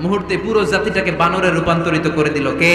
মুহূর্তে পুরো জাতিটাকে বানরে রূপান্তরিত করে দিল কে?